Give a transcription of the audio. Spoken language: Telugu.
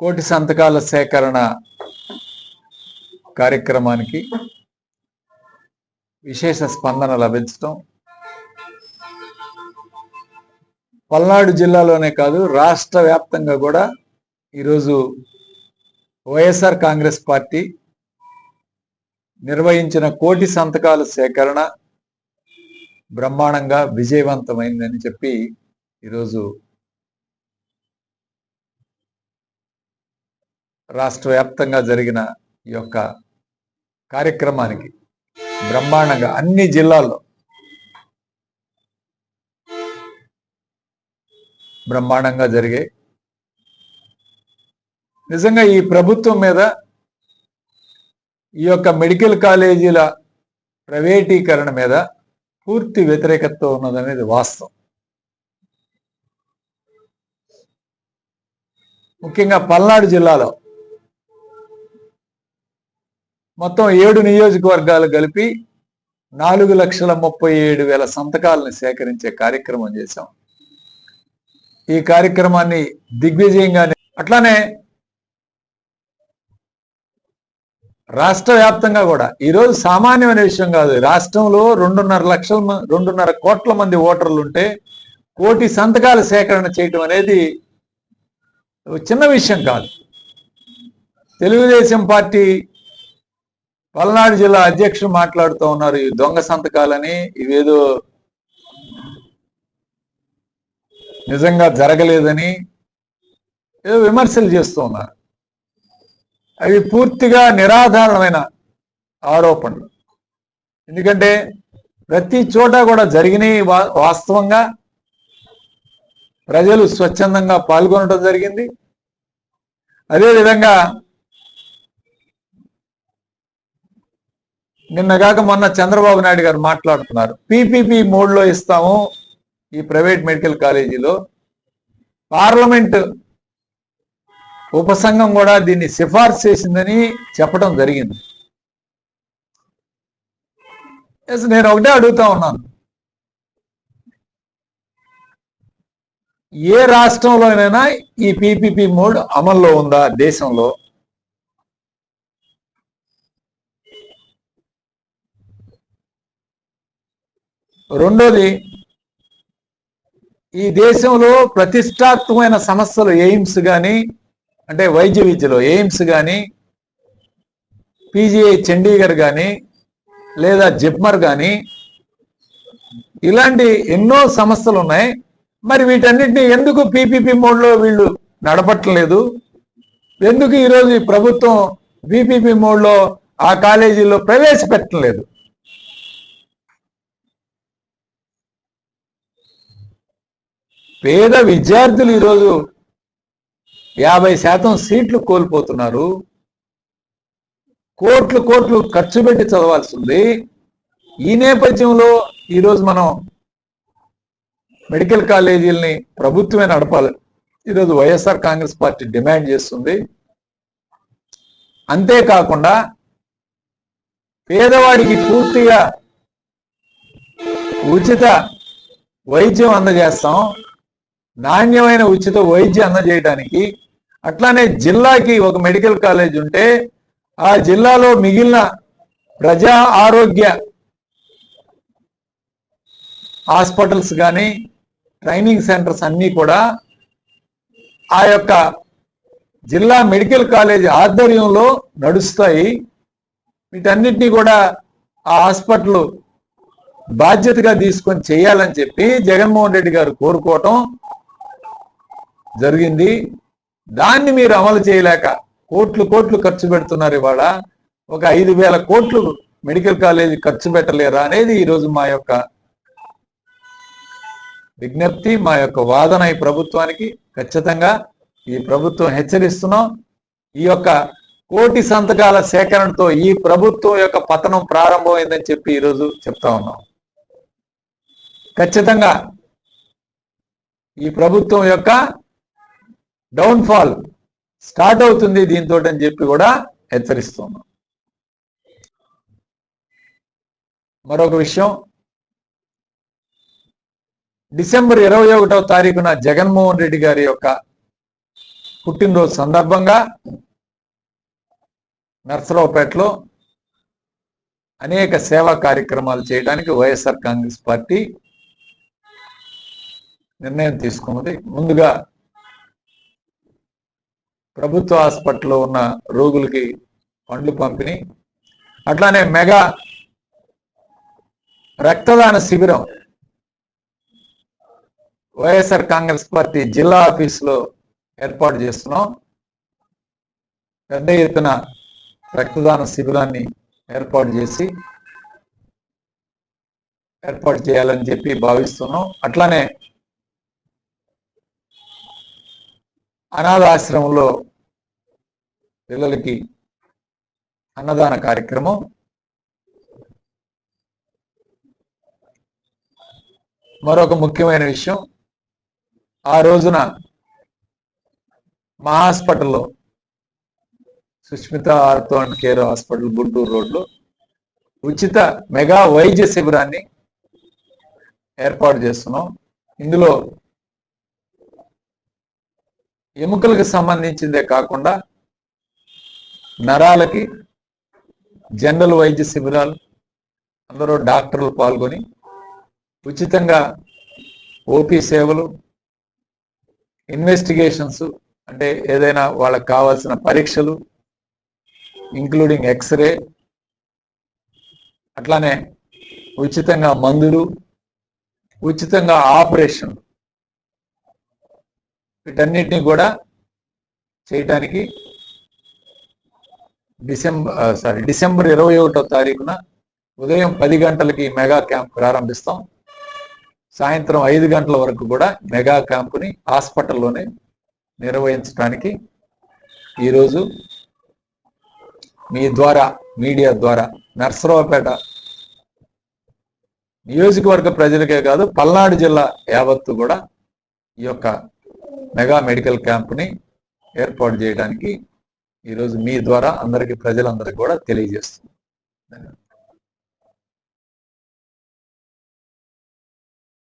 కోటి సంతకాల సేకరణ కార్యక్రమానికి విశేష స్పందన లభించటం. పల్నాడు జిల్లాలోనే కాదు రాష్ట్ర వ్యాప్తంగా కూడా ఈరోజు వైఎస్ఆర్ కాంగ్రెస్ పార్టీ నిర్వహించిన కోటి సంతకాల సేకరణ బ్రహ్మాండంగా విజయవంతమైందని చెప్పి ఈరోజు రాష్ట్ర వ్యాప్తంగా జరిగిన ఈ యొక్క కార్యక్రమానికి బ్రహ్మాండంగా అన్ని జిల్లాల్లో బ్రహ్మాండంగా జరిగాయి నిజంగా ఈ ప్రభుత్వం మీద ఈ యొక్క మెడికల్ కాలేజీల ప్రైవేటీకరణ మీద పూర్తి వ్యతిరేకత ఉన్నదనేది వాస్తవం. ముఖ్యంగా పల్నాడు జిల్లాలో మొత్తం ఏడు నియోజకవర్గాలు కలిపి నాలుగు లక్షల ముప్పై ఏడు వేల సంతకాలను సేకరించే కార్యక్రమం చేశాం. ఈ కార్యక్రమాన్ని దిగ్విజయంగా అట్లానే రాష్ట్ర వ్యాప్తంగా కూడా ఈరోజు సామాన్యమైన విషయం కాదు. రాష్ట్రంలో రెండున్నర లక్షల రెండున్నర కోట్ల మంది ఓటర్లు ఉంటే కోటి సంతకాల సేకరణ చేయటం అనేది ఒక చిన్న విషయం కాదు. తెలుగుదేశం పార్టీ పల్నాడు జిల్లా అధ్యక్షుడు మాట్లాడుతూ ఉన్నారు. ఈ దొంగ సంతకాలని ఇవేదో నిజంగా జరగలేదని ఏదో విమర్శలు చేస్తూ ఉన్నారు. అవి పూర్తిగా నిరాధారణమైన ఆరోపణలు. ఎందుకంటే ప్రతి చోట కూడా జరిగినాయి వా- వాస్తవంగా ప్రజలు స్వచ్ఛందంగా పాల్గొనడం జరిగింది. అదేవిధంగా నిన్నగాక మొన్న చంద్రబాబు నాయుడు గారు మాట్లాడుతున్నారు. పీపీపీ మోడ్లో ఇస్తాము ఈ ప్రైవేట్ మెడికల్ కాలేజీలో. పార్లమెంట్ ఉపసంఘం కూడా దీన్ని సిఫార్సు చేసిందని చెప్పడం జరిగింది. నేను ఒకటే అడుగుతా ఉన్నాను. ఏ రాష్ట్రంలోనైనా ఈ పీపీపీ మోడ్ అమల్లో ఉందా? దేశంలో రెండోది ఈ దేశంలో ప్రతిష్టాత్మకమైన సమస్యలు ఎయిమ్స్ కానీ అంటే వైద్య విద్యలో ఎయిమ్స్ కానీ పీజీఐ చండీగఢ్ కానీ లేదా జిప్మర్ కానీ ఇలాంటి ఎన్నో సంస్థలు ఉన్నాయి. మరి వీటన్నిటిని ఎందుకు పీపీపీ మోడ్లో వీళ్ళు నడపట్లేదు? ఎందుకు ఈరోజు ఈ ప్రభుత్వం పీపీపీ మోడ్లో ఆ కాలేజీలో ప్రవేశపెట్టలేదు? పేద విద్యార్థులు ఈరోజు యాభై శాతం సీట్లు కోల్పోతున్నారు. కోట్లు కోట్లు ఖర్చు పెట్టి చదవాల్సి ఉంది ఈ నేపథ్యంలో ఈరోజు మనం మెడికల్ కాలేజీలని ప్రభుత్వమే నడపాలి. ఈరోజు వైఎస్ఆర్ కాంగ్రెస్ పార్టీ డిమాండ్ చేస్తుంది. అంతేకాకుండా పేదవాడికి పూర్తిగా ఉచిత వైద్యం అందజేస్తాం. నాణ్యమైన ఉచిత వైద్యం అందజేయడానికి అట్లానే జిల్లాకి ఒక మెడికల్ కాలేజ్ ఉంటే ఆ జిల్లాలో మిగిలిన ప్రజా ఆరోగ్య హాస్పిటల్స్ కానీ ట్రైనింగ్ సెంటర్స్ అన్నీ కూడా ఆ యొక్క జిల్లా మెడికల్ కాలేజ్ ఆధ్వర్యంలో నడుస్తాయి. వీటన్నిటినీ కూడా ఆ హాస్పిటల్ బాధ్యతగా తీసుకొని చేయాలని చెప్పి జగన్మోహన్ రెడ్డి గారు కోరుకోవటం జరిగింది. దాన్ని మీరు అమలు చేయలేక కోట్లు కోట్లు ఖర్చు పెడుతున్నారు ఇవాళ. ఒక ఐదు వేల కోట్లు మెడికల్ కాలేజీ ఖర్చు పెట్టలేరా అనేది ఈరోజు మా యొక్క విజ్ఞప్తి మా యొక్క వాదన ఈ ప్రభుత్వానికి. ఖచ్చితంగా ఈ ప్రభుత్వం హెచ్చరిస్తున్నాం. ఈ యొక్క కోటి సంతకాల సేకరణతో ఈ ప్రభుత్వం యొక్క పతనం ప్రారంభమైందని చెప్పి ఈరోజు చెప్తా ఉన్నాం. ఖచ్చితంగా ఈ ప్రభుత్వం యొక్క డౌన్ఫాల్ స్టార్ట్ అవుతుంది దీంతో అని చెప్పి కూడా హెచ్చరిస్తున్నాం. మరొక విషయం. డిసెంబర్ ఇరవై ఒకటవ తారీఖున జగన్మోహన్ రెడ్డి గారి యొక్క పుట్టినరోజు సందర్భంగా నర్సరావుపేటలో అనేక సేవా కార్యక్రమాలు చేయడానికి వైఎస్ఆర్ కాంగ్రెస్ పార్టీ నిర్ణయం తీసుకున్నది. ముందుగా ప్రభుత్వ హాస్పిటల్లో ఉన్న రోగులకి పండ్లు పంపిణీ అట్లానే మెగా రక్తదాన శిబిరం వైఎస్ఆర్ కాంగ్రెస్ పార్టీ జిల్లా ఆఫీసులో ఏర్పాటు చేస్తున్నాం. పెద్ద ఎత్తున రక్తదాన శిబిరాన్ని ఏర్పాటు చేసి ఏర్పాటు చేయాలని చెప్పి భావిస్తున్నాం. అట్లానే అనాథాశ్రమంలో పిల్లలకి అన్నదాన కార్యక్రమం. మరొక ముఖ్యమైన విషయం ఆ రోజున మా హాస్పిటల్లో Sushmita ortho and care hospital Guntur రోడ్లో ఉచిత మెగా వైద్య శిబిరాన్ని ఏర్పాటు చేస్తున్నాం. ఇందులో ఎముకలకు సంబంధించిందే కాకుండా నరాలకి జనరల్ వైద్య శిబిరాలు అందరూ డాక్టర్లు పాల్గొని ఉచితంగా ఓపీ సేవలు ఇన్వెస్టిగేషన్స్ అంటే ఏదైనా వాళ్ళకి కావాల్సిన పరీక్షలు ఇంక్లూడింగ్ ఎక్స్రే అట్లానే ఉచితంగా మందులు ఉచితంగా ఆపరేషన్ వీటన్నిటిని కూడా చేయటానికి డిసెంబర్ సారీ డిసెంబర్ ఇరవై ఒకటో తారీఖున ఉదయం పది గంటలకి మెగా క్యాంప్ ప్రారంభిస్తాం. సాయంత్రం ఐదు గంటల వరకు కూడా మెగా క్యాంపుని హాస్పిటల్లోనే నిర్వహించడానికి ఈరోజు మీ ద్వారా మీడియా ద్వారా నర్సరావుపేట నియోజకవర్గ ప్రజలకే కాదు పల్నాడు జిల్లా యావత్తు కూడా ఈ యొక్క మెగా మెడికల్ క్యాంప్ని ఏర్పాటు చేయడానికి ఈరోజు మీ ద్వారా అందరికీ ప్రజలందరికీ కూడా తెలియజేస్తుంది ధన్యవాదాలు.